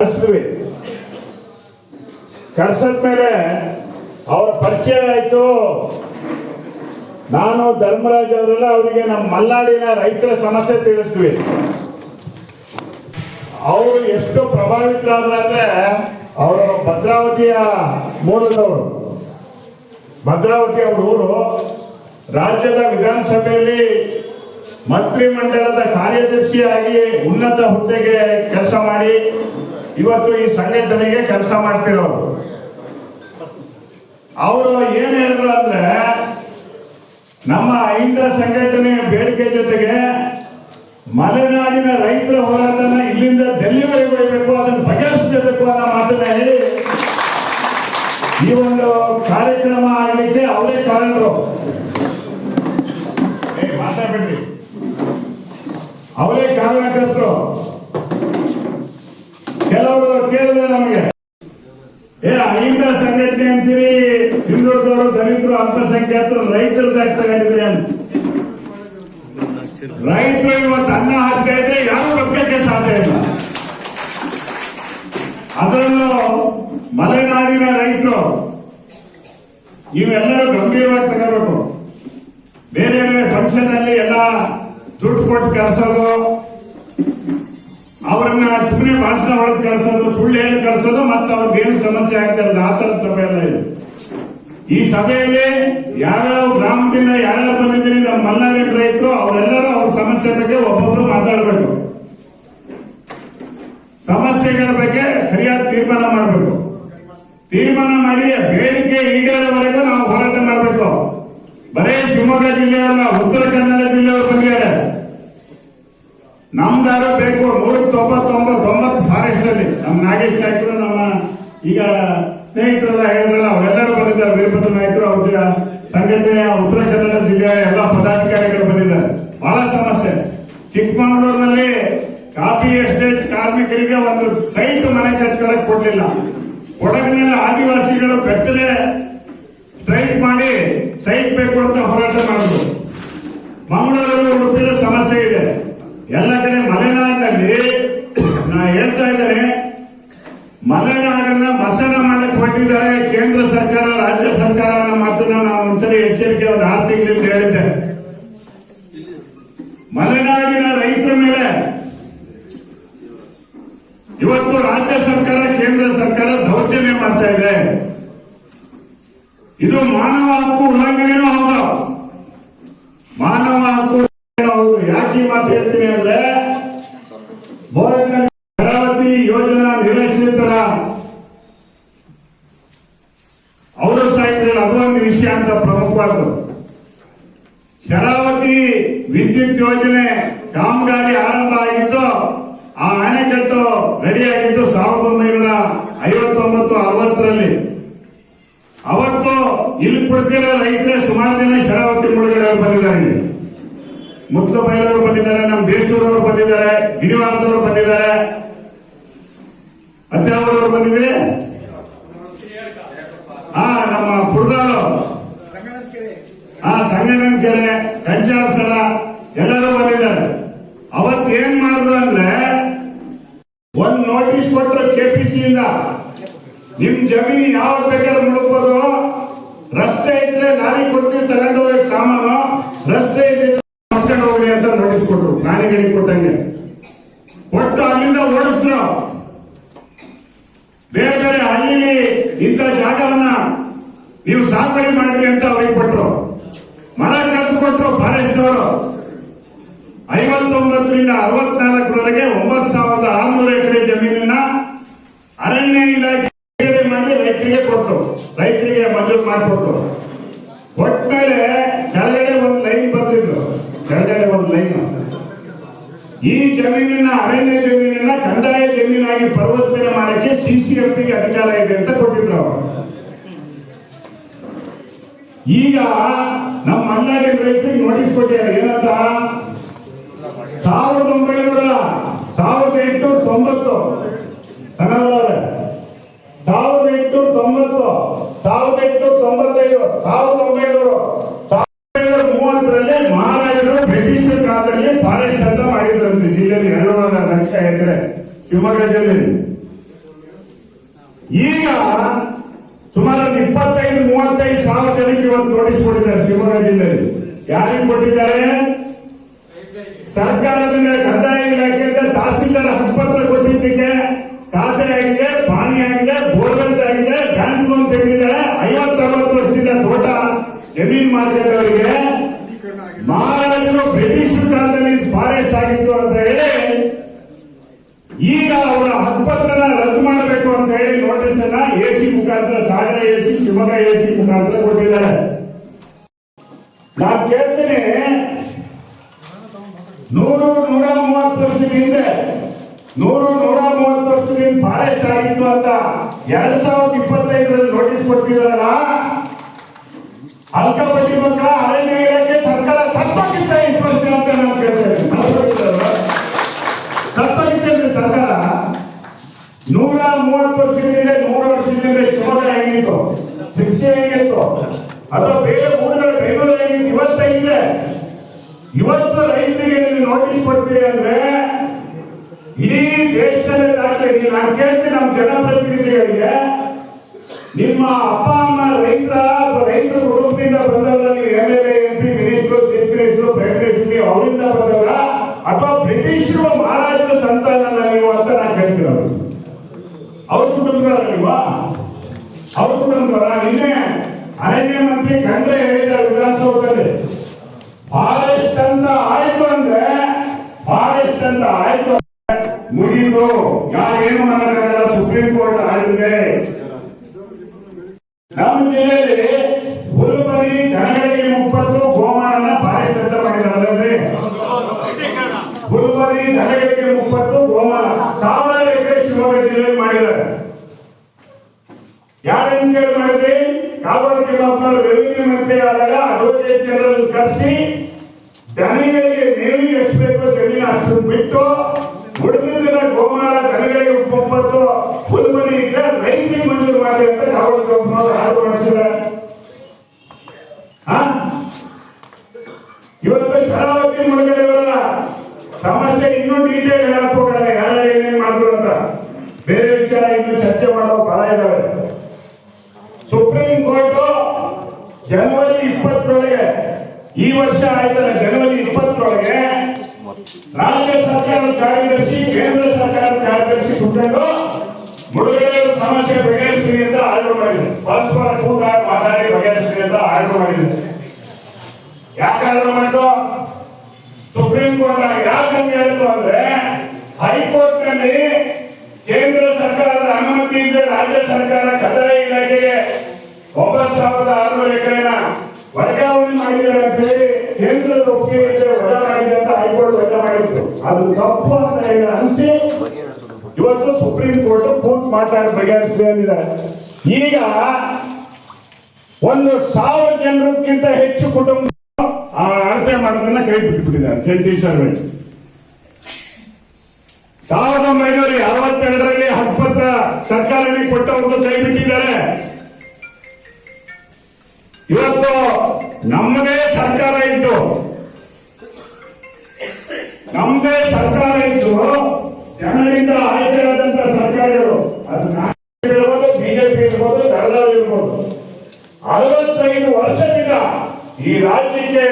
ಕಳಿಸಿದ್ವಿ ಕಳ್ಸದ್ಮೇಲೆ ಅವರ ಪರಿಚಯ ಆಯ್ತು. ನಾನು ಧರ್ಮರಾಜ್ ಅವರೆಲ್ಲ, ಅವರಿಗೆ ನಮ್ಮ ಮಲ್ನಾಡಿನ ರೈತರ ಸಮಸ್ಯೆ ತಿಳಿಸ್ತೀವಿ. ಅವರು ಎಷ್ಟು ಪ್ರಭಾವಿತರಾದ್ರೆ ಅವರು ಭದ್ರಾವತಿಯ ಮೂಲದವರು. ಭದ್ರಾವತಿ ಅವ್ರ ಊರು ರಾಜ್ಯದ ವಿಧಾನಸಭೆಯಲ್ಲಿ ಮಂತ್ರಿಮಂಡಲದ ಕಾರ್ಯದರ್ಶಿಯಾಗಿ ಉನ್ನತ ಹುದ್ದೆಗೆ ಕೆಲಸ ಮಾಡಿ ಇವತ್ತು ಈ ಸಂಘಟನೆಗೆ ಕೆಲಸ ಮಾಡ್ತಿರೋರು. ಅವರು ಏನ್ ಹೇಳಿದ್ರು ಅಂದ್ರೆ, ನಮ್ಮ ಅಹಿಂದ ಸಂಘಟನೆಯ ಬೇಡಿಕೆ ಜೊತೆಗೆ ಮಲೆನಾಡಿನ ರೈತರ ಹೋರಾಟನ ಇಲ್ಲಿಂದ ಡೆಲಿವರಿ ಒಯ್ಯಬೇಕು ಅದನ್ನು ಬಗೆಹರಿಸಬೇಕು ಅನ್ನೋ ಮಾತನ್ನ ಹೇಳಿ ಈ ಒಂದು ಕಾರ್ಯಕ್ರಮ ಆಗಲಿಕ್ಕೆ ಅವರೇ ಕಾರಣರು. ಮಾತಾಡ್ಬೇಡ್ರಿ. ಅವರೇ ಕಾರಣಕರ್ತರು. ಕೆಲವರು ಕೇಳಿದ್ರೆ ನಮಗೆ, ಏ ಅಹಿಂದ ಸಂಘಟನೆ ಅಂತೀರಿ? ಹಿಂದುಳಿದವರು ದಲಿತರು, ಅಲ್ಪಸಂಖ್ಯಾತರು, ರೈತರು ತಗೊಂಡಿದ್ರಿ ಅಂತ. ರೈತರು ಇವತ್ತು ಅನ್ನ ಹಾಕ್ತಾ ಇದ್ರೆ ಯಾರು ಬದುಕಕ್ಕೆ ಸಾಧ್ಯ ಇಲ್ಲ. ಅದರಲ್ಲೂ ಮಲೆನಾಡಿನ ರೈತರು, ನೀವೆಲ್ಲರೂ ಗಂಭೀರವಾಗಿ ತಗೋಬೇಕು. ಬೇರೆ ಬೇರೆ ಫಂಕ್ಷನ್ ಅಲ್ಲಿ ಎಲ್ಲ ದುಡ್ಡು ಕೊಟ್ಟು ಕಳ್ಸೋದು ಅವರನ್ನ ಸುಮ್ಮನೆ ಭಾಷಣ ಒಳಗೆ ಕಳಿಸೋದು ಸುಳ್ಳು ಹೇಳಿ ಕಳ್ಸೋದು, ಮತ್ತೆ ಅವ್ರಿಗೆ ಏನು ಸಮಸ್ಯೆ ಆಗ್ತದೆ ಆ ಥರದ ಸಭೆ ಎಲ್ಲ ಇದೆ. ಈ ಸಭೆಯಲ್ಲಿ ಯಾರ್ಯಾವ ಗ್ರಾಮದಿಂದ ಯಾರ್ಯಾವ ಸಮಿತಿಯಿಂದ ನಮ್ಮ ರೈತರು, ಅವರೆಲ್ಲರೂ ಅವ್ರ ಸಮಸ್ಯೆ ಬಗ್ಗೆ ಒಬ್ಬೊಬ್ರು ಮಾತಾಡಬೇಕು. ಸಮಸ್ಯೆಗಳ ಬಗ್ಗೆ ಸರಿಯಾದ ತೀರ್ಮಾನ ಮಾಡಬೇಕು. ತೀರ್ಮಾನ ಮಾಡಿ ಬೇಡಿಕೆ ಈಗಾಗಲವರೆಗೂ ನಾವು ಹೋರಾಟ ಮಾಡಬೇಕು. ಬರೇ ಶಿವಮೊಗ್ಗ ಜಿಲ್ಲೆಯಲ್ಲ, ಉತ್ತರ ಕನ್ನಡ ಜಿಲ್ಲೆಯವರು ಬಂದಿದ್ದಾರೆ. ನಮ್ದಾರು ಬೇಕು ನೂರ ತೊಂಬತ್ತೊಂಬತ್ತು ತೊಂಬತ್ತು ಫಾರೆಸ್ಟ್ ಅಲ್ಲಿ ನಮ್ಮ ನಾಗೇಶ್ ನಾಯ್ಕರು, ನಮ್ಮ ಈಗ ಸ್ನೇಹಿತರೆಲ್ಲ ಹೇಳಿದ್ರಲ್ಲ, ಅವರೆಲ್ಲರೂ ಬಂದಿದ್ದಾರೆ. ವೀರಭದ್ರ ನಾಯ್ಕರು, ಅವ್ರ ಸಂಘಟನೆ, ಉತ್ತರ ಕನ್ನಡ ಜಿಲ್ಲೆಯ ಎಲ್ಲ ಪದಾಧಿಕಾರಿಗಳು ಬಂದಿದ್ದಾರೆ. ಬಹಳ ಸಮಸ್ಯೆ. ಚಿಕ್ಕಮಗಳೂರಿನಲ್ಲಿ ಕಾಫಿ ಎಸ್ಟೇಟ್ ಕಾರ್ಮಿಕರಿಗೆ ಒಂದು ಸೈಟ್ ಮನೆ ಕಟ್ಕೊಳಕ್ ಕೊಡ್ಲಿಲ್ಲ. ಕೊಡಗಿನಲ್ಲಿ ಆದಿವಾಸಿಗಳು ಬೆಟ್ಟಲೆ ಸ್ಟ್ರೈಕ್ ಮಾಡಿ ಸೈಟ್ ಬೇಕು ಅಂತ ಹೋರಾಟ ಮಾಡಿದ್ರು. ಮಂಗಳೂರಲ್ಲಿ ಉಡುಪಿನ ಸಮಸ್ಯೆ ಇದೆ. ಎಲ್ಲ ಕಡೆ ಮಲೆನಾಡಿನಲ್ಲಿ ನಾ ಹೇಳ್ತಾ ಇದ್ದೇನೆ ಮಲೆನಾಡನ್ನ ಮಸನ ಮಾಡಕ್ ಹೊರಟಿದ್ದಾರೆ ಕೇಂದ್ರ ಸರ್ಕಾರ ರಾಜ್ಯ ಸರ್ಕಾರ ಅನ್ನೋ ಮಾತನ್ನ ನಾವು ಒಂದ್ಸರಿ ಎಚ್ಚರಿಕೆ ಒಂದು ಆರು ತಿಂಗಳಿಂದ ಹೇಳಿದ್ದೆ ಮಲೆನಾಡಿನ ರೈತರ ಮೇಲೆ ಇವತ್ತು ರಾಜ್ಯ ಸರ್ಕಾರ ಕೇಂದ್ರ ಸರ್ಕಾರ ದೌರ್ಜನ್ಯ ಮಾಡ್ತಾ ಇದೆ ಇದು ಮಾನವ ಹಕ್ಕು ಉಲ್ಲಂಘನೆನೂ ಹೌದು ಮಾನವ ಹಕ್ಕು ಹೌದು ಯಾಕೆ ಈ ಮಾತು ಹೇಳ್ತೀನಿ ಅಂದ್ರೆ ಬೋರಗ್ನಲ್ಲಿ ಭದ್ರಾವತಿ ಯೋಜನಾ ನಿರ್ಲಕ್ಷಿತರ ಅವರು ಸಾಹಿತ್ಯದಲ್ಲಿ ಅದೊಂದು ವಿಷಯ ಅಂತ ಪ್ರಮುಖವಾದ್ದು ಶರಾವತಿ ವಿದ್ಯುತ್ ಯೋಜನೆ ಕಾಮಗಾರಿ ಆರಂಭ ಆಗಿದ್ದು ಆ ಅಣೆಕಟ್ಟು ರೆಡಿ ಆಗಿದ್ದು ಸಾವಿರದ ಒಂಬೈನೂರ ಐವತ್ತೊಂಬತ್ತು ಅರವತ್ತರಲ್ಲಿ. ಅವತ್ತು ಇಲ್ಲಿ ಕುಳಿತಿರೋ ರೈತರೇ ಸುಮಾರು ಜನ ಶರಾವತಿ ಮುಳುಗಡೆ ಅವ್ರು ಬಂದಿದ್ದಾರೆ. ಮುತ್ತು ಬೈಲವರು ಬಂದಿದ್ದಾರೆ ನಮ್ಮ ಬೇಸೂರವರು ಬಂದಿದ್ದಾರೆ ಗಿರಿವಾರದವರು ಬಂದಿದ್ದಾರೆ. ಮತ್ತೆ ಅವರವರು ಬಂದಿದ್ರೆ ಹಾ ನಮ್ಮ ಬುರ್ದಾಳು ಆ ಸಂಗಮನ್ ಕೆರೆ ಕಂಚಾರ ಸಲ ಎಲ್ಲರೂ ಬಂದಿದ್ದಾರೆ. ಅವತ್ತು ಏನ್ ಮಾಡಿದ್ರು ಅಂದ್ರೆ, ಒಂದ್ ನೋಟಿಸ್ ಕೊಟ್ಟರು ಕೆಪಿಸಿಯಿಂದ ನಿಮ್ ಜಮೀನು ಯಾವ ಬೇಕಾದ್ರೂ ಮುಳುಗ್ಬೋದು. ರಸ್ತೆ ಇದ್ರೆ ಲಾರಿ ಕೊಡ್ತೀವಿ ತಗೊಂಡು ಹೋಗಕ್ ಸಾಮಾನು. ರಸ್ತೆ ಇದ್ರೆ ಮಾಡ್ಕೊಂಡು ಹೋಗಿ ಅಂತ ನೋಟಿಸ್ ಕೊಟ್ರು. ಪ್ರಾಣಿಗಳಿಗೆ ಕೊಟ್ಟಂಗೆ. ಒಟ್ಟು ಅಲ್ಲಿಂದ ಓಡಿಸಿದ್ರು ಬೇರೆ ಬೇರೆ ಹಳ್ಳಿಲಿ ಇಂಥ ಜಾಗವನ್ನ ನೀವು ಸಾಗುವಳಿ ಮಾಡಿದ್ರಿ ಅಂತ ಅವ್ರಿಗೆ ಕೊಟ್ಟರು ಮರ ಕಳೆದು ಕೊಟ್ರು ಫಾರೆಸ್ಟ್ ಅವರು ಐವತ್ತೊಂಬತ್ತರಿಂದ ಅರವತ್ನಾಲ್ಕರವರೆಗೆ ಒಂಬತ್ತು ಸಾವಿರದ ಆರುನೂರು ಎಕರೆ ಜಮೀನನ್ನ ಅರಣ್ಯ ಇಲಾಖೆ ಮಾಡಿ ರೈತರಿಗೆ ಕೊಟ್ಟು ರೈತರಿಗೆ ಮಂಜೂರು ಮಾಡಿಕೊಟ್ಟು ಒಟ್ಮೇಲೆ ಕೆಳಗಡೆ ಒಂದು ಲೈನ್ ಬರ್ತಿದ್ರು ಕೆಳಗಡೆ ಒಂದು ಲೈನ್ ಈ ಜಮೀನಿನ ಅರಣ್ಯ ಜಮೀನಿನ ಕಂದಾಯ ಜಮೀನಾಗಿ ಪರಿವರ್ತನೆ ಮಾಡಕ್ಕೆ ಸಿಸಿಎಫ್ಗೆ ಅಧಿಕಾರ ಇದೆ ಅಂತ ಕೊಟ್ಟಿದ್ರು ಅವರು. ಈಗ ನಮ್ಮ ಮಲ್ನಾಡಿ ರೈತರಿಗೆ ನೋಟಿಸ್ ಕೊಟ್ಟಿದ್ದಾರೆ. ಏನಂತ? ಸಾವಿರದ ಒಂಬೈನೂರ ಸಾವಿರದ ಎಂಟುನೂರ ತೊಂಬತ್ತು. ಸಾವಿರದ ಎಂಟುನೂರ ತೊಂಬತ್ತು, ಸಾವಿರದ ಎಂಟುನೂರ ತೊಂಬತ್ತೈದು, ಸಾವಿರದ ಒಂಬೈನೂರು, ಸಾವಿರದ ಮೂವತ್ತರಲ್ಲಿ ಮಹಾರಾಜರು ಬ್ರಿಟಿಷ್ ಕಾಲದಲ್ಲಿ ಫಾರೆಸ್ಟ್ ಅಂತ ಮಾಡಿದ್ರಂತೆ. ಜಿಲ್ಲೆಯಲ್ಲಿ ಎರಡೂವರೆ ಲಕ್ಷ ಎಕರೆ ಶಿವಮೊಗ್ಗ ಈಗ ಸುಮಾರು ಇಪ್ಪತ್ತೈದು, ಮೂವತ್ತೈದು ಸಾವಿರ ಜನಕ್ಕೆ ಇವತ್ತು ನೋಟಿಸ್ ಶಿವಮೊಗ್ಗ ಜಿಲ್ಲೆಯಲ್ಲಿ. ಯಾರಿಗೆ ಕೊಟ್ಟಿದ್ದಾರೆ? ಜಮೀನ್ ಮಾರ್ಕೆಟ್ವರಿಗೆ ಮಹಾರಾಜರು ಬ್ರಿಟಿಷ್ ಕಾಲದಲ್ಲಿ ಫಾರೆಸ್ಟ್ ಆಗಿತ್ತು ಅಂತ ಹೇಳಿ, ಈಗ ಅವರ ಹಕ್ಕುಪತ್ರನ ರದ್ದು ಮಾಡಬೇಕು ಅಂತ ಹೇಳಿ ನೋಟಿಸ್ ಅನ್ನ ಎಸಿ ಮುಖಾಂತರ ಸಾಗರ ಎಸಿ ಶಿವಮೊಗ್ಗ ಎಸಿ ಮುಖಾಂತರ ಕೊಟ್ಟಿದ್ದಾರೆ. ನಾನು ಕೇಳ್ತೀನಿ, ನೂರು ನೂರ ಮೂವತ್ತು ವರ್ಷದ ಹಿಂದೆ, ನೂರು ನೂರ ಮೂವತ್ತು ವರ್ಷದ ಫಾರೆಸ್ಟ್ ಆಗಿತ್ತು ಅಂತ ಎರಡ್ ಸಾವಿರದ ಇಪ್ಪತ್ತೈದರಲ್ಲಿ ನೋಟಿಸ್ ಕೊಟ್ಟಿದಾರಲ್ಲ ಅಲ್ಕಪಟ್ಟಿ ಮಕ್ಕಳ ಅರಣ್ಯ ಇಲಾಖೆ ಸರ್ಕಾರ ಸತ್ತಕ್ಕಿಂತ ಇಂಟ್ರೆಸ್ಟ್ ಅಂತ ನಾನು ಕೇಳ್ತೇನೆ? ಸರ್ಕಾರ ನೂರ ಮೂವತ್ತು ವರ್ಷದಿಂದ ನೂರ ವರ್ಷದಿಂದ ಶಿವಮೊಗ್ಗ ಹೆಂಗಿತ್ತು ಶಿಕ್ಷೆ ಹೆಂಗಿತ್ತು ಅಥವಾ ಬೇರೆ ಊರುಗಳ ಬೆಂಗಳೂರು ಹೆಂಗಿತ್ತು ಇವತ್ತೈದೆ ಇವತ್ತು ರೈತರಿಗೆ ನೋಟಿಸ್ ಕೊಡ್ತೀರಿ ಅಂದ್ರೆ ಇಡೀ ದೇಶದಲ್ಲಿ ರಾಜ್ಯ ನೀವು ನಾನು ಕೇಳ್ತೀನಿ, ನಮ್ಮ ಜನಪ್ರತಿನಿಧಿಗಳಿಗೆ ನಿಮ್ಮ ಅಪ್ಪ, ಅಮ್ಮ, ರೈತ ರೈತರ ಕುಟುಂಬದಿಂದ MLA MP minister chief minister prime minister ಅವರಿಂದ ಬಂದವರ ಅಥವಾ ಬ್ರಿಟಿಷರು ಮಹಾರಾಜರ ಸಂತಾನ ನೀವು ಅಂತ ನಾನು ಅವ್ರಿಗೆ. ಅವ್ರ. ಕುಟುಂಬಗಳ ನೀವಾ ಅವ್ರ ಕುಟುಂಬಗಳ ನಿನ್ನೆ ಅರಣ್ಯ ಮಂತ್ರಿ ಖಂಡ್ರೆ ಹೇಳಿದ ವಿಧಾನಸೌಧದಲ್ಲಿ. ಫಾರೆಸ್ಟ್ ಅಂತ ಆಯ್ತು ಅಂದ್ರೆ, ಫಾರೆಸ್ಟ್ ಅಂತ ಆಯ್ತು ಮುಗಿದು ಯಾರೇನು ಮಾಡಕ್ಕಾಗಲ್ಲ ಸುಪ್ರೀಂ ಕೋರ್ಟ್ ಆಗಿದೆ ನಮ್ಮ ಜಿಲ್ಲೆಯಲ್ಲಿ ಹುಲ್ಬರಿ ದನಗಳಿಗೆ ಮುಪ್ಪತ್ತು ಗೋಮಾನ ಭಾರಿ ದೊಡ್ಡ ಮಾಡಿದಾರಲ್ರಿ ಹುಲ್ಬರಿ ದನಗಳಿಗೆ ಮುಪ್ಪತ್ತು ಗೋಮಾನ ಸಾವಿರ ಎಕರೆ ಶಿವಮೊಗ್ಗ ಜಿಲ್ಲೆಯಲ್ಲಿ ಮಾಡಿದ್ದಾರೆ. ಯಾರನ್ನು ಕೇಳಿ ಮಾಡಿದ್ರಿ? ಕಾಗೋಡು ತಿಮ್ಮಪ್ಪನವರು ರೆವಿನ್ಯೂ ಮಂತ್ರಿ ಆದಾಗ ಅಡ್ವೊಕೇಟ್ ಜನರಲ್ ಕರೆಸಿ ದನಿಗಳಿಗೆ ಮೇವಿಗೆ ಎಷ್ಟು ಬೇಕೋ ಜಮೀನು ಅಷ್ಟು ಬಿಟ್ಟು ಉಳಿದಿದ್ದ ಗೋಮಾನ ದನಗಳಿಗೆ ಒಪ್ಪತ್ತು ಹುಲ್ಮನಿ ಇದ್ರೆ ರೈತರಿಗೆ ಮಂಜೂರು ಮಾಡಿ ಅಂತ ಕಾಗೋಡು ತಿಮ್ಮಪ್ಪನವರು ಯಾರು ಮಾಡಿಸಿದ್ದಾರೆ ಆ? ಇವತ್ತು ಶರಾವತಿ ಮುಳುಗಡೆ ಇರಲ್ಲ ಸಮಸ್ಯೆ ಇನ್ನೂ ಡೀಟೇಲ್ ಹೇಳಕ್ ಹೋಗಲ್ಲ ಯಾರು ಏನೇನ್ ಮಾಡಿದ್ರು ಅಂತ ಬೇರೆ ವಿಚಾರ ಇನ್ನೂ ಚರ್ಚೆ ಮಾಡೋ ಬಹಳ ಇದಾವೆ ಸುಪ್ರೀಂ ಕೋರ್ಟ್ ಜನವರಿ ಇಪ್ಪತ್ತರೊಳಗೆ ಈ ವರ್ಷ ಆಯ್ತಲ್ಲ ಜನವರಿ ಇಪ್ಪತ್ತರೊಳಗೆ ರಾಜ್ಯ ಸರ್ಕಾರದ ಕಾರ್ಯದರ್ಶಿ ಕೇಂದ್ರ ಸರ್ಕಾರದ ಕಾರ್ಯದರ್ಶಿ ಕುತ್ಕೊಂಡು ಮುಳುಗಡೆ ಸಮಸ್ಯೆ ಬಗೆಹರಿಸಿ ಅಂತ ಆರ್ಡರ್ ಮಾಡಿದೆ ಪರಸ್ಪರ ಕೂತ ಮಾತಾಡಿ ಬಗೆಹರಿಸಿ ಅಂತ ಆರ್ಡರ್ ಮಾಡಿದೆ ಯಾಕೆ ಆರ್ಡರ್ ಸುಪ್ರೀಂ ಕೋರ್ಟ್ ಯಾಕಂತ ಹೇಳಿದ್ರು ಅಂದ್ರೆ ಹೈಕೋರ್ಟ್ನಲ್ಲಿ ಕೇಂದ್ರ ಸರ್ಕಾರದ ಅನುಮತಿ ಇಲ್ಲದೆ ರಾಜ್ಯ ಸರ್ಕಾರ ಕಂದಾಯ ಇಲಾಖೆಗೆ ಒಂಬತ್ತು ಸಾವಿರದ ಆರುನೂರು ಎಕರೆನ ವರ್ಗಾವಣೆ ಮಾಡಿದ್ದಾರೆ ಅಂತ ಹೇಳಿ ಕೇಂದ್ರದ ಒಪ್ಪಿಗೆ ವಜಾ ಮಾಡಿದೆ ಅಂತ ಹೈಕೋರ್ಟ್ ವಜಾ ಮಾಡಿತ್ತು. ಅದು ತಪ್ಪು ಅಂತ ಹೇಳಿ ಅನಿಸಿ ಇವತ್ತು ಸುಪ್ರೀಂ ಕೋರ್ಟ್ ಕೂತ್ ಮಾತಾಡಿ ಬಗೆಹರಿಸಿ ಅಂದಿದ್ದಾರೆ ಈಗ ಒಂದು ಸಾವಿರ ಜನರಕ್ಕಿಂತ ಹೆಚ್ಚು ಕುಟುಂಬ ಆ ಅಳತೆ ಮಾಡೋದನ್ನ ಕೈ ಬಿಟ್ಟುಬಿಟ್ಟಿದ್ದಾರೆ ಜಂಟಿ ಸರ್ವೆ. ಸಾವಿರದ ಒಂಬೈನೂರ ಅರವತ್ತೆರಡರಲ್ಲಿ ಹಕ್ಕುಪತ್ರ ಸರ್ಕಾರಕ್ಕೆ ಕೊಟ್ಟವ್ರದ್ದು ಕೈ ಬಿಟ್ಟಿದ್ದಾರೆ. ಇವತ್ತು ನಮ್ಮದೇ ಸರ್ಕಾರ ಇತ್ತು ನಮ್ಮದೇ ಸರ್ಕಾರ ಇದ್ದು ಅರವತ್ತೈದು ವರ್ಷದಿಂದ ಈ ರಾಜ್ಯಕ್ಕೆ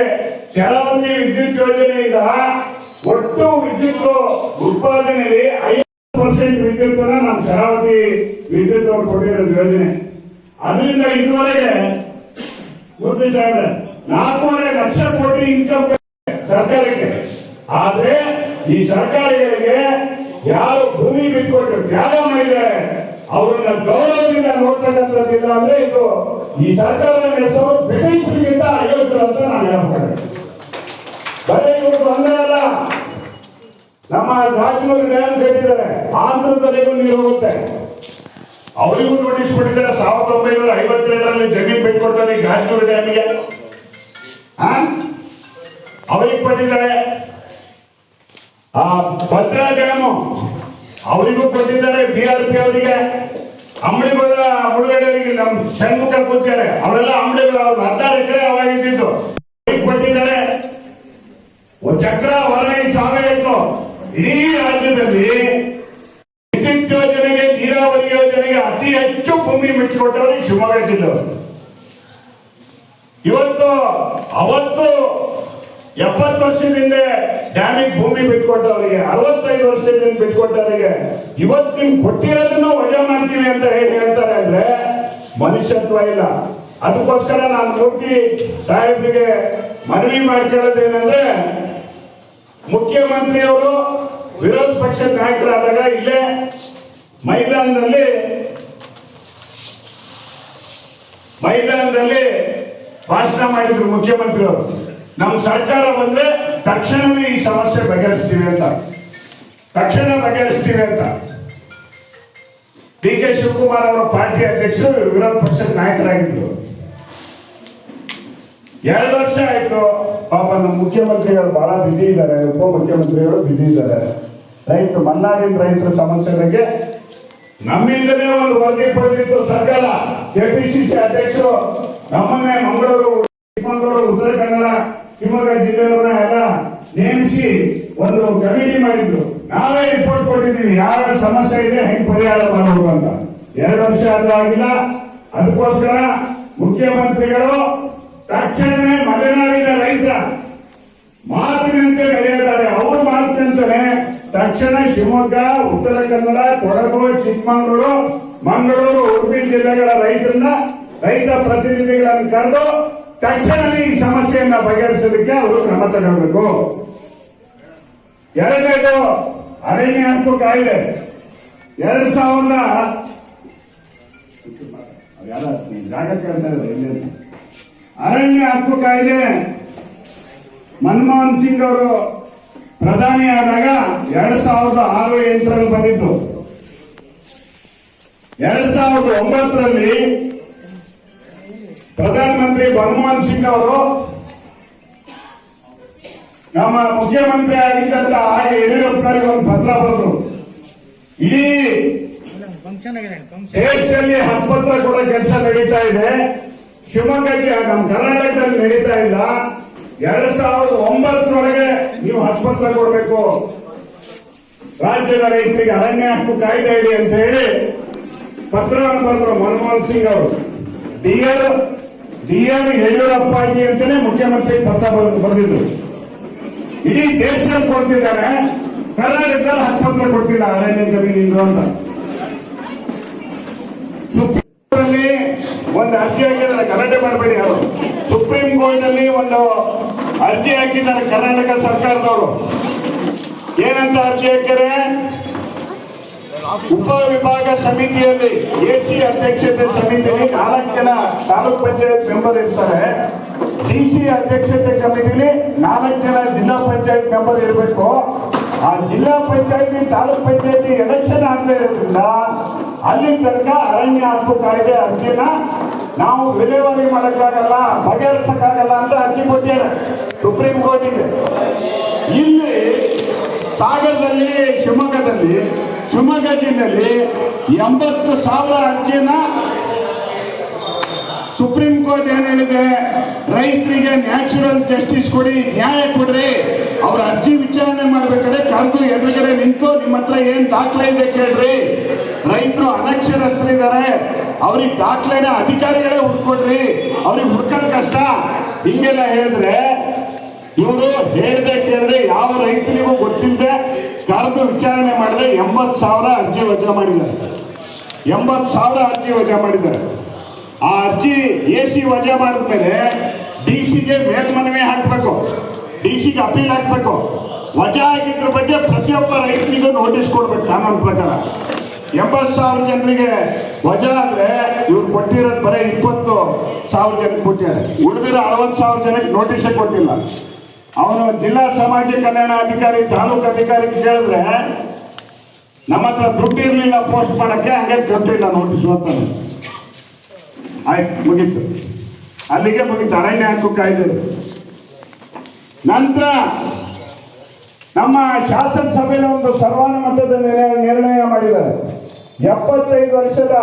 ಶರಾವತಿ ವಿದ್ಯುತ್ ಯೋಜನೆಯಿಂದ ಒಟ್ಟು ವಿದ್ಯುತ್ ಉತ್ಪಾದನೆಯಲ್ಲಿ ಐವತ್ತು ಪರ್ಸೆಂಟ್ ವಿದ್ಯುತ್ ನಮ್ಮ ಶರಾವತಿ ವಿದ್ಯುತ್ ಅವರು ಕೊಟ್ಟಿರೋದು ಯೋಜನೆ. ಅದರಿಂದ ಇದುವರೆಗೆ ಮೂರ್ತಿ ಸಾಹೇಬ್ರೆ, ನಾಲ್ಕೂವರೆ ಲಕ್ಷ ಕೋಟಿ ಇನ್ಕಮ್ ಸರ್ಕಾರಕ್ಕೆ. ಆದ್ರೆ ಈ ಸರ್ಕಾರಗಳಿಗೆ ಯಾರು ಭೂಮಿ ಬಿಟ್ಕೊಟ್ಟು ತ್ಯಾಗ ಮಾಡಿದ್ದಾರೆ ಅವರನ್ನ ಗೌರವದಿಂದ ನೋಡ್ತಕ್ಕಂಥದ್ದಿಲ್ಲ ಅಂದ್ರೆ ಇದು ಈ ಸರ್ಕಾರ ನಡೆಸೋ ಬ್ರಿಟಿಷರಿಗಿಂತ ಅಯೋಗ್ಯರು ಅಂತ ನಾನು ಹೇಳ್ತೇನೆ ಬರೀ ಇವರು ಬಂದಲ್ಲ ನಮ್ಮ ರಾಜಮೂರಿ ಕಟ್ಟಿದ್ದಾರೆ ಆಂಧ್ರದಲ್ಲಿಗೂ ನೀರು ಹೋಗುತ್ತೆ. ಅವರಿಗೂ ನೋಟಿಸ್ ಕೊಟ್ಟಿದ್ದಾರೆ. ಸಾವಿರದ ಒಂಬೈನೂರ ಐವತ್ತೆರಡರಲ್ಲಿ ಜಮೀನು ಬಿಟ್ಕೊಡ್ತಾರೆ ಗಾಜನೂರು ಡ್ಯಾಮಿಗೆ? ಅವರಿಗೆ ಕೊಟ್ಟಿದ್ದಾರೆ. ಆ ಭದ್ರಾ ಡ್ಯಾಮು. ಅವರಿಗೂ ಕೊಟ್ಟಿದ್ದಾರೆ ಬಿ ಆರ್ ಪಿ ಅವರಿಗೆ. ಅಂಬಳಿಗಳ ಮುಳುಗಡೆಯವರಿಗೆ ನಮ್ಮ ಷಣ್ಮುಖ ಕೂತಿದ್ದಾರೆ ಅವರೆಲ್ಲ ಅಂಬಳಿಗಳು ಅವ್ರು ಹದಿನಾರು ಎಕರೆ ಇದ್ದಿದ್ದು. ಅವ್ರಿಗೆ ಕೊಟ್ಟಿದ್ದಾರೆ. ಚಕ್ರ ಹೊರಗೆ ಸಾವಿರ ಇಡೀ ರಾಜ್ಯದಲ್ಲಿ ವಿದ್ಯುತ್ ಯೋಜನೆಗೆ, ನೀರಾವರಿ ಯೋಜನೆಗೆ ಅತಿ ಹೆಚ್ಚು ಭೂಮಿ ಮೆಚ್ಚಿಕೊಟ್ಟವರು ಶಿವಮೊಗ್ಗ ಜಿಲ್ಲೆಯವರು. ಇವತ್ತು ಅವತ್ತು ಎಪ್ಪತ್ತು ವರ್ಷದಿಂದ ಡ್ಯಾಮಿಗೆ ಭೂಮಿ ಬಿಟ್ಕೊಟ್ಟವರಿಗೆ, ಅರವತ್ತೈದು ವರ್ಷದಿಂದ ಬಿಟ್ಕೊಟ್ಟವರಿಗೆ ಇವತ್ತು ನಿಮ್ ಕೊಟ್ಟಿರೋದನ್ನು ವಜಾ ಮಾಡ್ತೀವಿ ಅಂತ ಹೇಳಿ ಹೇಳ್ತಾರೆ ಅಂದ್ರೆ, ಮನುಷ್ಯತ್ವ ಇಲ್ಲ. ಅದಕ್ಕೋಸ್ಕರ ನಾನು ಮೂರ್ತಿ ಸಾಹೇಬ್ರಿಗೆ ಮನವಿ ಮಾಡ್ಕೊಳ್ಳೋದೇನೆಂದ್ರೆ, ಮುಖ್ಯಮಂತ್ರಿಯವರು ವಿರೋಧ ಪಕ್ಷದ ನಾಯಕರಾದಾಗ ಇಲ್ಲೇ ಮೈದಾನದಲ್ಲಿ ಮೈದಾನದಲ್ಲಿ ಭಾಷಣ ಮಾಡಿದ್ರು ಮುಖ್ಯಮಂತ್ರಿಯವರು. ನಮ್ಮ ಸರ್ಕಾರ ಬಂದ್ರೆ ತಕ್ಷಣವೇ ಈ ಸಮಸ್ಯೆ ಬಗೆಹರಿಸ್ತೀವಿ ಅಂತ. ತಕ್ಷಣ ಬಗೆಹರಿಸ್ತೀವಿ ಅಂತ. ಡಿ ಕೆ ಶಿವಕುಮಾರ್ ಅವರ ಪಾರ್ಟಿ ಅಧ್ಯಕ್ಷರು ವಿರೋಧ ಪಕ್ಷದ ನಾಯಕರಾಗಿದ್ರು. ಎರಡು ವರ್ಷ ಆಯ್ತು, ಪಾಪ ನಮ್ಮ ಮುಖ್ಯಮಂತ್ರಿಗಳು ಬಹಳ ಬಿಜಿ ಇದ್ದಾರೆ ಉಪ ಮುಖ್ಯಮಂತ್ರಿಗಳು ಬಿಜಿ ಇದ್ದಾರೆ. ರೈತರು ಮಲ್ನಾಡಿನ ರೈತರ ಸಮಸ್ಯೆ ಬಗ್ಗೆ ನಮ್ಮಿಂದಲೇ ಒಂದು ವರದಿ ಪಡೆದಿತ್ತು ಸರ್ಕಾರ. ಕೆಪಿಸಿಸಿ ಅಧ್ಯಕ್ಷರು ನಮ್ಮನ್ನೇ ಮಂಗಳೂರು, ಚಿಕ್ಕಮಗಳೂರು, ಉತ್ತರ ಕನ್ನಡ ಶಿವಮೊಗ್ಗ ಜಿಲ್ಲೆಯವರನ್ನ ಎಲ್ಲ ನೇಮಿಸಿ ಒಂದು ಕಮಿಟಿ ಮಾಡಿದ್ರು. ನಾವೇ ರಿಪೋರ್ಟ್ ಕೊಟ್ಟಿದ್ದೀವಿ. ಯಾರ ಸಮಸ್ಯೆ ಇದೆ, ಹೆಂಗ್ ಪರಿಹಾರ ಮಾಡಬೇಕು ಅಂತ. ಎರಡು ವರ್ಷ ಅದು ಆಗಿಲ್ಲ. ಅದಕ್ಕೋಸ್ಕರ ಮುಖ್ಯಮಂತ್ರಿಗಳು ತಕ್ಷಣವೇ ಮಲೆನಾಡಿನ ರೈತ ಮಾತಿನಂತೆ ನಡೆಯುತ್ತಾರೆ ಅವ್ರ ಮಾತಿನಂತೆ ತಕ್ಷಣ ಶಿವಮೊಗ್ಗ, ಉತ್ತರ ಕನ್ನಡ, ಕೊಡಗು, ಚಿಕ್ಕಮಗಳೂರು, ಮಂಗಳೂರು, ಉಡುಪಿ ಜಿಲ್ಲೆಗಳ ರೈತರನ್ನ ರೈತ ಪ್ರತಿನಿಧಿಗಳನ್ನು ಕರೆದು ತಕ್ಷಣವೇ ಈ ಸಮಸ್ಯೆಯನ್ನ ಬಗೆಹರಿಸೋದಕ್ಕೆ ಅವರು ಕ್ರಮ ತಗೋಬೇಕು ಎರಡನೇದು, ಅರಣ್ಯ ಹಕ್ಕು ಕಾಯಿದೆ ಎರಡ್ ಸಾವಿರದ. ಅರಣ್ಯ ಹಕ್ಕು ಕಾಯ್ದೆ ಮನಮೋಹನ್ ಸಿಂಗ್ ಅವರು ಪ್ರಧಾನಿ ಆದಾಗ ಎರಡ್ ಸಾವಿರದ ಆರು ಎಂಟರಲ್ಲಿ ಬಂದಿತ್ತು. ಎರಡ್ ಸಾವಿರದ ಒಂಬತ್ತರಲ್ಲಿ ಪ್ರಧಾನಮಂತ್ರಿ ಮನಮೋಹನ್ ಸಿಂಗ್ ಅವರು ನಮ್ಮ ಮುಖ್ಯಮಂತ್ರಿ ಆಗಿದ್ದಂತ ಆಗ ಯಡಿಯೂರಪ್ಪನವರಿಗೆ ಒಂದು ಪತ್ರ ಬರೆದ್ರು ಇಡೀ ದೇಶದಲ್ಲಿ ಹತ್ತತ್ರ ಕೂಡ ಕೆಲಸ ನಡೀತಾ ಇದೆ. ಶಿವಮೊಗ್ಗಕ್ಕೆ, ನಮ್ಮ ಕರ್ನಾಟಕದಲ್ಲಿ ನಡೀತಾ ಇಲ್ಲ. ಎರಡ್ ಸಾವಿರದ ಒಂಬತ್ತರೊಳಗೆ ನೀವು ಹಕ್ಕುಪತ್ರ ಕೊಡಬೇಕು. ರಾಜ್ಯದ ರೈತರಿಗೆ ಅರಣ್ಯ ಹಕ್ಕು ಕಾಯ್ದೆ ಇದೆ ಅಂತ ಹೇಳಿ ಪತ್ರವನ್ನು ಬರೆದರು ಮನಮೋಹನ್ ಸಿಂಗ್ ಅವರು. ಡಿಆರ್ ಯಡಿಯೂರಪ್ಪ ಯಡಿಯೂರಪ್ಪಾಜಿ ಅಂತಾನೆ ಮುಖ್ಯಮಂತ್ರಿ ಪ್ರಸ್ತಾಪ ಬರೆದು- ಬರೆದಿದ್ರು. ಇಡೀ ದೇಶ ಕೊಡ್ತಿದ್ದಾರೆ ಕರ್ನಾಟಕದಲ್ಲಿ ಹತ್ತೊಂದು ಕೊಡ್ತಿಲ್ಲ ಅರಣ್ಯ ಜಮೀನಿಂದು ಅಂತ. ಸುಪ್ರೀಂ ಅಲ್ಲಿ ಒಂದು ಅರ್ಜಿ ಹಾಕಿದ್ದಾರೆ, ಗಲಾಟೆ ಮಾಡಬೇಡಿ ಅವರು ಸುಪ್ರೀಂ ಕೋರ್ಟ್ ಅಲ್ಲಿ ಒಂದು ಅರ್ಜಿ ಹಾಕಿದ್ದಾರೆ ಕರ್ನಾಟಕ ಸರ್ಕಾರದವರು. ಏನಂತ ಅರ್ಜಿ ಹಾಕ್ಯಾರೆ ಉಪ ವಿಭಾಗ ಸಮಿತಿಯಲ್ಲಿ ಎಸಿ ಅಧ್ಯಕ್ಷತೆ ಸಮಿತಿಯಲ್ಲಿ ನಾಲ್ಕು ಜನ, ತಾಲೂಕ್ ಪಂಚಾಯತ್ ಮೆಂಬರ್ ಇರ್ತಾರೆ. ಡಿಸಿ ಅಧ್ಯಕ್ಷತೆ ಕಮಿಟಿಲಿ ನಾಲ್ಕು ಜನ ಜಿಲ್ಲಾ ಪಂಚಾಯತ್ ಮೆಂಬರ್ ಇರಬೇಕು. ಆ ಜಿಲ್ಲಾ ಪಂಚಾಯತಿ, ತಾಲೂಕ್ ಪಂಚಾಯತಿ ಎಲೆಕ್ಷನ್ ಆಗದೆ ಇರೋದ್ರಿಂದ ಅಲ್ಲಿ ತನಕ ಅರಣ್ಯ ಹಕ್ಕು ಕಾಯ್ದೆ ಅರ್ಜಿನ ನಾವು ವಿಲೇವಾರಿ ಮಾಡಕ್ಕಾಗಲ್ಲ, ಬಗೆಹರಿಸಕ್ಕಾಗಲ್ಲ ಅಂತ ಅರ್ಜಿ ಕೊಟ್ಟಿದ್ದಾರೆ. ಸುಪ್ರೀಂ ಕೋರ್ಟಿಗೆ. ಇಲ್ಲಿ ಸಾಗರದಲ್ಲಿ, ಶಿವಮೊಗ್ಗದಲ್ಲಿ ಶಿವಮೊಗ್ಗ ಜಿಲ್ಲೆಯಲ್ಲಿ ಎಂಬತ್ತು ಸಾವಿರ ಅರ್ಜಿನ ಸುಪ್ರೀಂ ಕೋರ್ಟ್ ಏನು ಹೇಳಿದೆ? ರೈತರಿಗೆ ನ್ಯಾಚುರಲ್ ಜಸ್ಟಿಸ್ ಕೊಡಿ, ನ್ಯಾಯ ಕೊಡ್ರಿ. ಅವ್ರ ಅರ್ಜಿ ವಿಚಾರಣೆ ಮಾಡ್ಬೇಕಾದ್ರೆ ಕರೆದು ಎದುರುಗಡೆ ನಿಂತು ನಿಮ್ಮ ಹತ್ರ ಏನ್ ದಾಖಲೆ ಇದೆ ಕೇಳ್ರಿ. ರೈತರು ಅನಕ್ಷರಸ್ಥರಿದ್ದಾರೆ. ಅವ್ರಿಗೆ ದಾಖಲೆನ ಅಧಿಕಾರಿಗಳೇ ಹುಡ್ಕೊಡ್ರಿ. ಅವ್ರಿಗೆ ಹುಡ್ಕೋದ್ ಕಷ್ಟ. ಹಿಂಗೆಲ್ಲ ಹೇಳಿದ್ರೆ ಇವರು ಹೇಳ್ದೆ ಕೇಳಿದ್ರೆ ಯಾವ ರೈತರಿಗೂ ಗೊತ್ತಿಲ್ಲದೆ ಕರೆದು ವಿಚಾರಣೆ ಮಾಡಿದ್ರೆ ಎಂಬತ್ತು ಸಾವಿರ ಅರ್ಜಿ ವಜಾ ಮಾಡಿದ್ದಾರೆ. ಎಂಬತ್ತು ಸಾವಿರ ಅರ್ಜಿ ವಜಾ ಮಾಡಿದ್ದಾರೆ. ಆ ಅರ್ಜಿ ಎ ಸಿ ವಜಾ ಮಾಡಿದ್ಮೇಲೆ ಡಿ ಸಿಗೆ ಮೇಲ್ಮನವಿ ಹಾಕಬೇಕು. ಡಿ ಸಿಗೆ ಅಪೀಲ್ ಹಾಕಬೇಕು. ವಜಾ ಆಗಿದ್ರ ಬಗ್ಗೆ ಪ್ರತಿಯೊಬ್ಬ ರೈತರಿಗೂ ನೋಟಿಸ್ ಕೊಡ್ಬೇಕು ಕಾನೂನು ಪ್ರಕಾರ. ಎಂಬತ್ತು ಸಾವಿರ ಜನರಿಗೆ ವಜಾ ಆದ್ರೆ ಇವ್ರು ಕೊಟ್ಟಿರೋದು ಬರೀ ಇಪ್ಪತ್ತು ಸಾವಿರ ಜನಕ್ಕೆ ಕೊಟ್ಟಿದ್ದಾರೆ. ಉಳಿದಿರೋ ಅರವತ್ತು ಸಾವಿರ ಜನಕ್ಕೆ ನೋಟಿಸೇ ಕೊಟ್ಟಿಲ್ಲ. ಅವನು ಜಿಲ್ಲಾ ಸಮಾಜ ಕಲ್ಯಾಣ ಅಧಿಕಾರಿ, ತಾಲೂಕು ಅಧಿಕಾರಿ ಕೇಳಿದ್ರೆ, ನಮ್ಮ ಹತ್ರ ದುಡ್ಡು ಇರಲಿಲ್ಲ ಪೋಸ್ಟ್ ಮಾಡಕ್ಕೆ ಹಂಗೆ ಕೊಟ್ಟಿಲ್ಲ ನೋಟಿಸ್ ಅಂತ ಆಯ್ತು, ಮುಗೀತು. ಅಲ್ಲಿಗೆ ಮುಗೀತು, ಅರಣ್ಯ ಹಕ್ಕು ಕಾಯ್ದೆ ನಂತರ ನಮ್ಮ ಶಾಸನಸಭೆಯಲ್ಲಿ ಒಂದು ಸರ್ವಾನುಮತದ ನಿರ್ಣಯ ಮಾಡಿದ್ದಾರೆ. ಎಪ್ಪತ್ತೈದು ವರ್ಷದ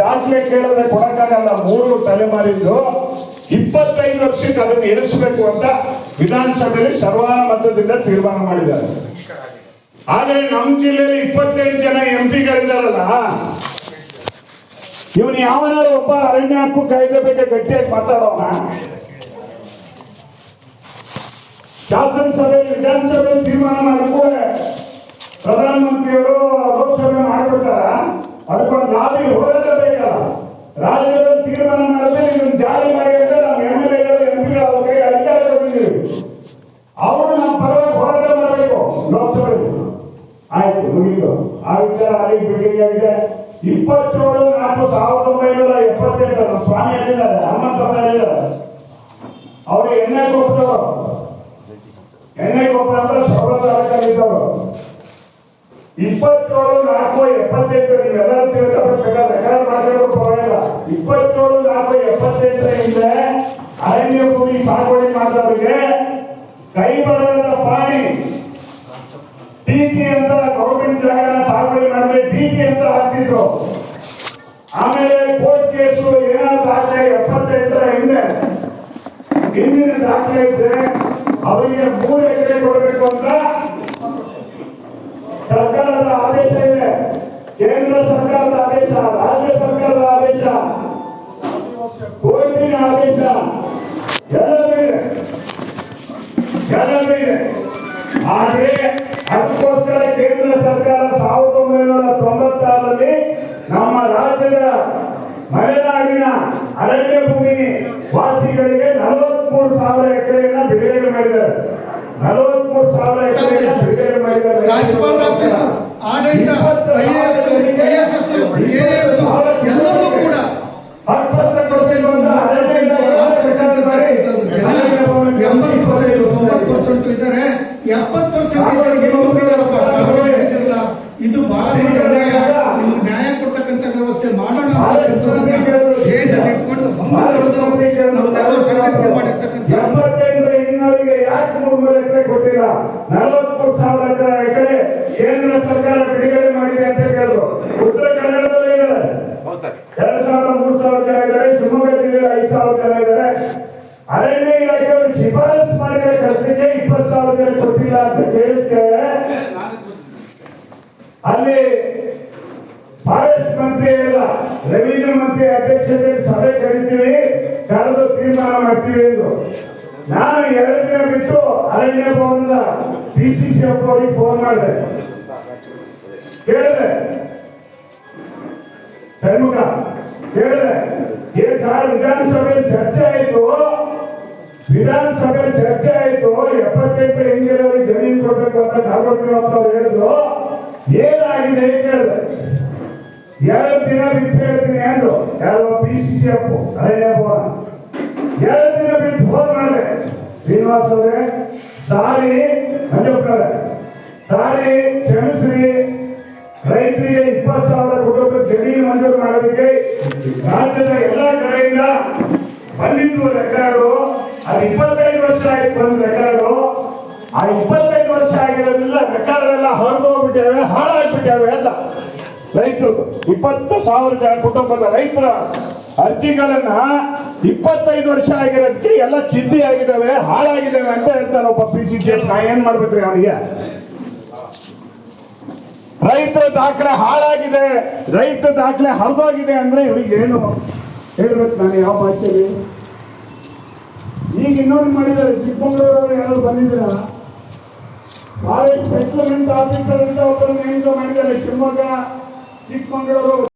ದಾಖಲೆ ಕೇಳಿದ್ರೆ ಕೊಡಕ್ಕಾಗಲ್ಲ, ಮೂರು ತಲೆಮಾರಿದ್ದು ಇಪ್ಪತ್ತೈದು ವರ್ಷಕ್ಕೆ ಅದನ್ನು ಇಳಿಸಬೇಕು ಅಂತ ವಿಧಾನಸಭೆಯಲ್ಲಿ ಸರ್ವಾನುಮತದಿಂದ ತೀರ್ಮಾನ ಮಾಡಿದ್ದಾರೆ. ಆದರೆ ನಮ್ಮ ಜಿಲ್ಲೆಯಲ್ಲಿ ಇಪ್ಪತ್ತೈದು ಜನ ಎಂ ಪಿಗಳಿದ್ದಾರಲ್ಲ ಇವನು ಯಾವನಾರ ಒಬ್ಬ ಅರಣ್ಯ ಹಕ್ಕು ಕಾಯ್ದೆ ಬಗ್ಗೆ ಗಟ್ಟಿಯಾಗಿ ಮಾತಾಡೋಣ? ಸಭೆಯಲ್ಲಿ ವಿಧಾನಸಭೆ ತೀರ್ಮಾನ ಮಾಡಿದ್ರೆ ಪ್ರಧಾನಮಂತ್ರಿಯವರು ಲೋಕಸಭೆ ಮಾಡ್ಬಿಡ್ತಾರ? ಅದಕ್ಕೊಂದು ಲಾಬಿ ಹೋರಾಡಬೇಕಲ್ಲ ರಾಜ್ಯದಲ್ಲಿ ತೀರ್ಮಾನ ಮಾಡಿದ್ರೆ ಇದನ್ನು ಜಾರಿ ಮಾಡಿ ಅಂದ್ರೆ ನಮ್ಮ ಎಂ ಎಲ್ ಎಗಳು ಎಂ ಪಿಗಳು ಅವ್ರ ಕೈಗೆ ಅಧಿಕಾರ ಕೊಟ್ಟಿದ್ದೀವಿ ಅವರು ನಮ್ಮ ಪರವಾಗಿ ಹೋರಾಟ ಮಾಡಬೇಕು. ಲೋಕಸಭೆಯಲ್ಲಿ ಆಯ್ತು ಮುಗಿದು ಆ ವಿಚಾರ ಅಲ್ಲಿ ಬಿಲ್ಡಿಂಗ್ ಆಗಿದೆ. ಇಪ್ಪತ್ತೇಳು, ನಾಲ್ಕು ಸಾವಿರದ ಒಂಬೈನೂರ ಎಪ್ಪತ್ತೆಂಟು. ನಮ್ಮ ಸ್ವಾಮಿ ಹೇಳಿದ್ದಾರೆ ಹನುಮಂತಪ್ಪ ಹೇಳಿದ್ದಾರೆ ಅವ್ರಿಗೆ ಎಣ್ಣೆ ಕೊಟ್ಟವರು ಎಣ್ಣೆ ಗೊಬ್ಬರ ಅಂದ್ರೆ ಸರ್ವಸಾಧಾರಣರಿದ್ದವರು ಇಪ್ಪತ್ತೇಳು, ನಾಲ್ಕು, ಎಪ್ಪತ್ತೆಂಟು, ನೀವೆಲ್ಲರೂ ತಿಳ್ಕೊಬೇಕಾದ್ರೆ ರೆಕಾರ್ಡ್ ಮಾಡಿದ್ರು ಪರವಾಗಿಲ್ಲ. ಇಪ್ಪತ್ತೇಳು, ನಾಲ್ಕು ಎಪ್ಪತ್ತೆಂಟರಿಂದ ಅರಣ್ಯ ಭೂಮಿ ಸಾಗುವಳಿ ಮಾಡಿದವರಿಗೆ ಕೈ ಬರದ ಪ್ರಾಣಿ. ಡಿಕೆ ಅಂತ ಗೌರ್ಮೆಂಟ್ ಜಾಗನ ಸಾಗುವಳಿ ಮಾಡಿದ್ರೆ ಡಿಕೆ ಅಂತ ಹಾಕ್ತಿದ್ರು. ಆಮೇಲೆ ಕೋರ್ಟ್ ಕೇಸು ಏನಾದ್ರು ದಾಖಲೆ ಎಪ್ಪತ್ತೆಂಟರ ಹಿಂದೆ. ಹಿಂದಿನ ದಾಖಲೆ ಇದ್ರೆ ಅವರಿಗೆ ಮಾಡಿದ್ದಾರೆ ರಾಜ್ಯಪಾಲ ಆಫೀಸ್ ಆಡಳಿತ ಐಎಎಸ್ ಐಎಫ್ಎಸ್ ಎರಡು ಸಾವಿರ ಮೂರು ಸಾವಿರ ಜನ ಇದ್ದಾರೆ, ಶಿವಮೊಗ್ಗ ಜಿಲ್ಲೆಯಲ್ಲಿ ಐದ್ ಸಾವಿರ ಜನ ಇದ್ದಾರೆ. ಅರಣ್ಯ ಇಲಾಖೆಯವರು ಶಿಫಾರಸ್ ಮಾಡಿದ ಖರ್ಚಿಗೆ ಇಪ್ಪತ್ತು ಸಾವಿರ ಜನ ಕೊಟ್ಟಿಲ್ಲ ಅಂತ ಕೇಳಿದ್ದೇವೆ ಅಲ್ಲಿ ಫಾರೆಸ್ಟ್ ಮಂತ್ರಿ ಎಲ್ಲ ರೆವಿನ್ಯೂ ಮಂತ್ರಿ ಅಧ್ಯಕ್ಷತೆ ಸಭೆ ಕರಿತೀವಿ, ಕರೆದು ತೀರ್ಮಾನ ಮಾಡ್ತೀವಿ ಎಂದು. ನಾನು ಎರಡು ದಿನ ಬಿಟ್ಟು ಅರಣ್ಯ ಭವನದ ಸಿ ಸಿ ಸಿ ಅವರಿಗೆ ಫೋನ್ ಮಾಡಿದೆ. ವಿಧಾನಸಭೆಯಲ್ಲಿ ಚರ್ಚೆ ಆಯಿತು ಎಪ್ಪತ್ತೆಂಟು ಇಂಜಿನಿಯರಿಗೆ ಜಮೀನು ಕೊಡಬೇಕು ಅಂತ ಕಾಗೋಡ್ತಿರಪ್ಪ ಅವ್ರು ಹೇಳಿದ್ರು. ಏನಾಗಿದೆ ಕೇಳಿದೆ. ಎರಡು ದಿನ ಬಿಟ್ಟು ಹೇಳ್ತೀನಿ ಅಂದ್ರು. ಯಾರೋ ಪಿ ಸಿ ಸಿ ಅಪ್ಪು ಅದೇ ಭವನ. ಎರಡು ದಿನ ಬಿಟ್ಟು ಫೋನ್ ಮಾಡಿದೆ. ಶ್ರೀನಿವಾಸ್ ಅವರೇ, ಸಾರಿ ಮಂಜಪ್ಪನವ್ರೆ ಸಾರಿ, ಕ್ಷಮಿಸ್ರಿ. ರೈತರಿಗೆ ಇಪ್ಪತ್ತು ಸಾವಿರ ಕುಟುಂಬ ಜಮೀನು ಮಂಜೂರು ಮಾಡೋದಕ್ಕೆ ರಾಜ್ಯದ ಎಲ್ಲ ಕಡೆಯಿಂದ ಬಂದಿದ್ದು ರೆಕಾರ್ಡು ಅದು ಇಪ್ಪತ್ತೈದು ವರ್ಷ ಆಯ್ತು ಬಂದ ರೆಕಾರ್ಡು. ಆ ಇಪ್ಪತ್ತೈದು ವರ್ಷ ಆಗಿರೋದಿಲ್ಲ ರೆಕಾರ್ಡ್ ಎಲ್ಲ ಹರಿದು ಹಾಳಾಗ್ಬಿಟ್ಟಿದ್ದಾವೆ ಅಂತ. ರೈತರು, ಇಪ್ಪತ್ತು ಸಾವಿರ ಜನ ಕುಟುಂಬದ ರೈತರ ಅರ್ಜಿಗಳನ್ನ ಇಪ್ಪತ್ತೈದು ವರ್ಷ ಆಗಿರೋದಕ್ಕೆ ಎಲ್ಲ ಚಿದ್ದಿ ಆಗಿದ್ದಾವೆ ಹಾಳಾಗಿದ್ದಾವೆ ಅಂತ ಹೇಳ್ತಾರೆ ಒಬ್ಬ ಪಿ ಸಿ ಸಿ ನಾ ಏನ್ ಮಾಡ್ಬೇಕ್ರಿ ಅವನಿಗೆ? ರೈತರ ದಾಖಲೆ ಹಾಳಾಗಿದೆ, ರೈತ ದಾಖಲೆ ಹರಿದೋಗಿದೆ ಅಂದ್ರೆ ಇವ್ರಿಗೆ ಏನು ಹೇಳ್ಬೇಕು ನಾನು ಯಾವ ಭಾಷೆಯಲ್ಲಿ? ಈಗ ಇನ್ನೊಂದು ಮಾಡಿದ್ದಾರೆ, ಚಿಕ್ಕಮಗಳೂರವರು ಯಾರು ಬಂದಿದ್ದೀರ? ಕಾಲೇಜ್ ಸೆಟ್ಲ್ಮೆಂಟ್ ಆಫೀಸರ್ ಅಂತ ಒಬ್ಬರು ನೇಮಕ ಮಾಡಿದ್ದಾರೆ, ಶಿವಮೊಗ್ಗ, ಚಿಕ್ಕಮಗಳೂರು.